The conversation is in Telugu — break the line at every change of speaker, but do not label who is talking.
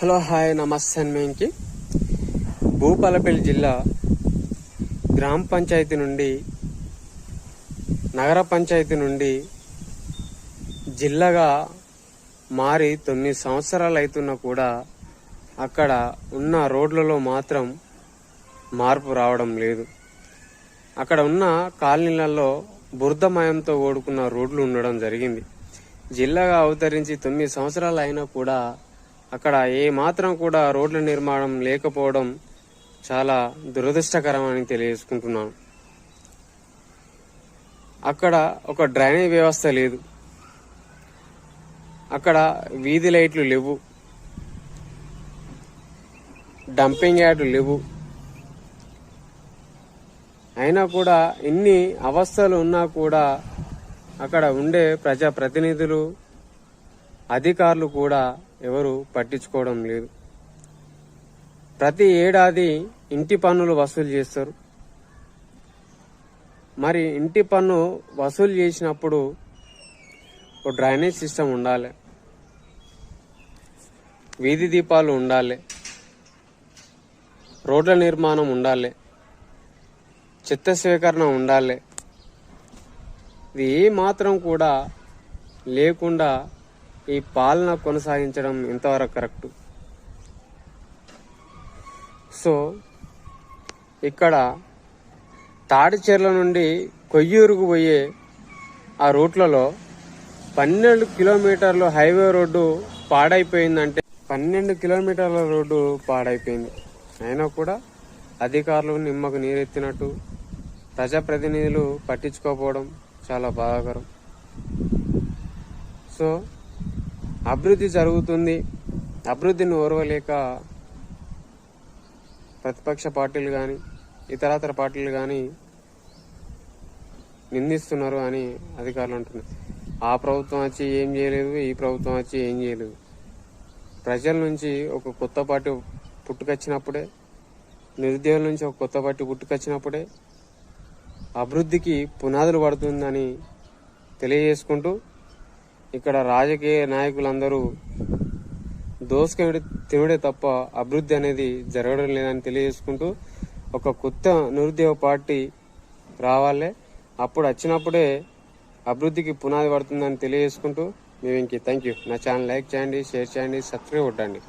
హలో హాయ్ నమస్తే మేంకి. భూపాలపల్లి జిల్లా గ్రామ పంచాయతీ నుండి నగర పంచాయతీ నుండి జిల్లాగా మారి తొమ్మిది సంవత్సరాలు అవుతున్నా కూడా అక్కడ ఉన్న రోడ్లలో మాత్రం మార్పు రావడం లేదు. అక్కడ ఉన్న కాలనీలలో బురదమయంతో ఓడుకున్న రోడ్లు ఉండడం జరిగింది. జిల్లాగా అవతరించి తొమ్మిది సంవత్సరాలు అయినా కూడా అక్కడ ఏ మాత్రం కూడా రోడ్ల నిర్మాణం లేకపోవడం చాలా దురదృష్టకరం అని తెలియజేసుకుంటున్నాను. అక్కడ ఒక డ్రైనేజ్ వ్యవస్థ లేదు. అక్కడ వీధి లైట్లు లేవు. డంపింగ్ యార్డ్లు లేవు. అయినా కూడా ఇన్ని అవస్థలు ఉన్నా కూడా అక్కడ ఉండే ప్రజా ప్రతినిధులు అధికారులు కూడా ఎవరు పట్టించుకోవడం లేదు. ప్రతి ఏడాది ఇంటి పన్నులు వసూలు చేస్తారు. మరి ఇంటి పన్ను వసూలు చేసినప్పుడు ఒక డ్రైనేజ్ సిస్టమ్ ఉండాలి. వీధి దీపాలు ఉండాలి. రోడ్ల నిర్మాణం ఉండాలి. చెత్త స్వీకరణ ఉండాలి. ఇది ఏ మాత్రం కూడా లేకుండా ఈ పాలన కొనసాగించడం ఇంతవరకు కరెక్ట్. సో ఇక్కడ తాడిచెర్ల నుండి కొయ్యూరుకు పోయే ఆ రూట్లలో పన్నెండు కిలోమీటర్లు హైవే రోడ్డు పాడైపోయిందంటే పన్నెండు కిలోమీటర్ల రోడ్డు పాడైపోయింది. అయినా కూడా అధికారులు నిమ్మకు నీరెత్తినట్టు ప్రజాప్రతినిధులు పట్టించుకోకపోవడం చాలా బాధాకరం. సో అభివృద్ధి జరుగుతుంది. అభివృద్ధిని ఓర్వలేక ప్రతిపక్ష పార్టీలు కానీ ఇతరతర పార్టీలు కానీ నిందిస్తున్నారు అని అధికారులు అంటున్నారు. ఆ ప్రభుత్వం వచ్చి ఏం చేయలేదు ఈ ప్రభుత్వం వచ్చి ఏం చేయలేదు. ప్రజల నుంచి ఒక కొత్త పార్టీ పుట్టుకొచ్చినప్పుడే నిరుద్యోగుల నుంచి ఒక కొత్త పార్టీ పుట్టుకొచ్చినప్పుడే అభివృద్ధికి పునాదులు పడుతుందని తెలియజేసుకుంటూ ఇక్కడ రాజకీయ నాయకులందరూ దోసుకొని తినుడే తప్ప అభివృద్ధి అనేది జరగడం లేదని తెలియజేసుకుంటూ ఒక కొత్త నిరుద్యోగ పార్టీ రావాలే. అప్పుడు వచ్చినప్పుడే అభివృద్ధికి పునాది పడుతుందని తెలియజేసుకుంటూ మేము ఇంక థ్యాంక్ యూ. నా ఛానల్ లైక్ చేయండి షేర్ చేయండి సబ్స్క్రైబ్ కొట్టండి.